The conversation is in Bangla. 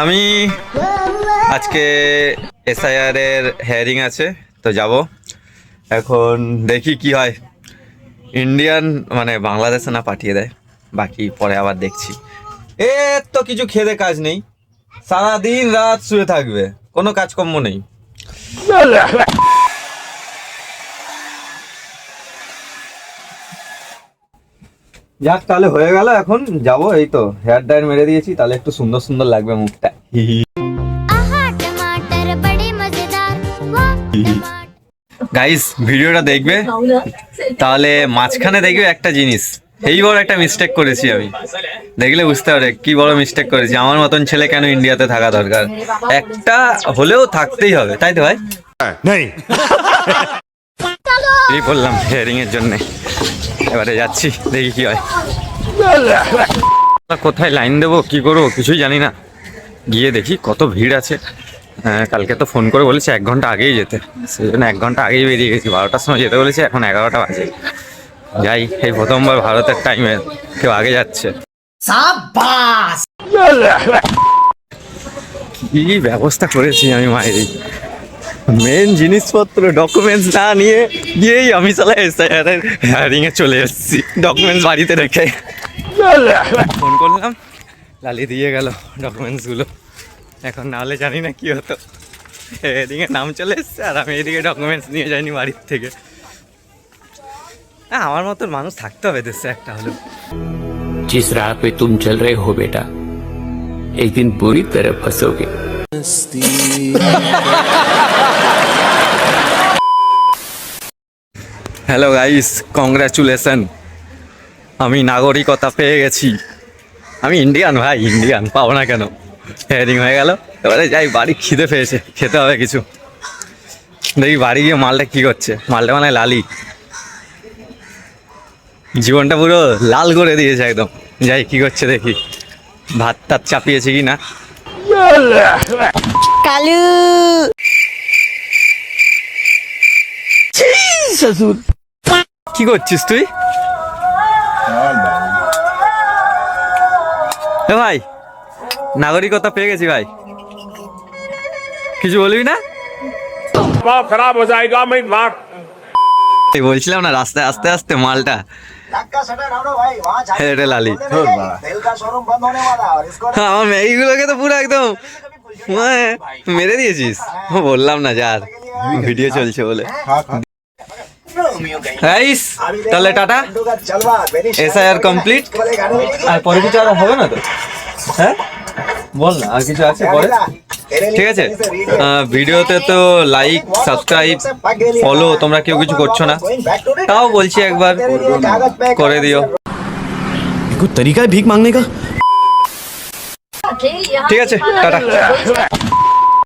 আমি আজকে এসআইআর এর হেয়ারিং আছে, তো যাব। এখন দেখি কি হয়। ইন্ডিয়ান মানে বাংলাদেশে না পাঠিয়ে দেয়, বাকি পরে আবার দেখছি। এ তো কিছু খেদে কাজ নেই, সারাদিন রাত শুয়ে থাকবে, কোনো কাজকর্ম নেই। যাক তাহলে হয়ে গেল এখন যাব এই তো হেয়ার ড্রায়ার মেরে দিয়েছি তাহলে একটু সুন্দর সুন্দর লাগবে মুখটা। গাইস ভিডিওটা দেখবে? তাহলে মাঝখানে দেখবে একটা জিনিস। এই বড় একটা মিস্টেক করেছি আমি। দেখলে বুঝতে পারে কি বড় মিস্টেক করেছি। আমার মতন ছেলে কেন ইন্ডিয়াতে থাকা দরকার? একটা হলেও থাকতেই হবে তাই তো ভাই? হ্যাঁ, এই বললাম হেয়ারিং এর জন্যে। এবারে যাচ্ছি দেখি কি হয়। কোথায় লাইন দেবো কি করব কিছুই জানি না। গিয়ে দেখি কত ভিড় আছে। হ্যাঁ, কালকে তো ফোন করে বলেছে এক ঘণ্টা আগেই যেতে। সেই জন্য এক ঘণ্টা আগেই বেরিয়ে গেছি বারোটার সময় যেতে বলেছে এখন এগারোটা বাজে। যাই এই প্রথমবার ভারতের টাইমে কেউ আগে যাচ্ছে। কি ব্যবস্থা করেছি আমি মায়ের মেন জিনিসপত্র ডকুমেন্টস না নিয়ে গিয়েই আমি সালা এসআইআর এর হেয়ারিং এ চলে এসেছি ডকুমেন্টস বাড়িতে রেখে ফোন করলাম লালি দিয়ে গেল ডকুমেন্টস গুলো এখন না হলে জানি না কি হতো এদিকে নাম চলে এসছে আর আমি এদিকে ডকুমেন্টস নিয়ে যাইনি বাড়ির থেকে হ্যাঁ আমার মতন মানুষ থাকতে হবে দেশে একটা হলেও जिस राह पे तुम चल रहे हो बेटा एक दिन बुरी तरह फंसोगे হ্যালো গাইস কংগ্রাচুলেশন আমি নাগরিকতা পেয়ে গেছি। আমি ইন্ডিয়ান ভাই ইন্ডিয়ান পাবো না কেন? হেয়ারিং হয়ে গেল। এবারে যাই, বাড়ি খিদে পেয়েছে। খেতে হবে কিছু। দেখি বাড়ি গিয়ে মালটা কি করছে। মালটা মানে লালি। জীবনটা পুরো লাল করে দিয়েছে একদম। যাই, কি করছে দেখি। ভাত টাত চাপিয়েছে কি না? কালু। শ্বশুর কি করছিস তুই? এ ভাই নাগরিকতা পেয়ে গেছি ভাই। কিছু বলবি না? খারাপ হয়ে যায় বলছিলাম না, রাস্তায় আস্তে আস্তে মালটা। হ্যাঁ, হেটে লালি। হ্যাঁ, আমার মেয়েগুলোকে তো পুরো একদম হ্যাঁ, মেরে দিয়েছিস। বললাম না যার ভিডিও চলছে বলে। গাইস তাহলে টাটা। SIR complete. আর পরে কিছু আর হবে না তো? হ্যাঁ? বল না, আর কিছু আছে বলে ঠিক আছে? ভিডিওতে তো লাইক সাবস্ক্রাইব ফলো তোমরা কেউ কিছু করছ না। তাও বলছি একবার করে দিও। তরিকায় ভিক মাংনে কা ঠিক আছে টাটা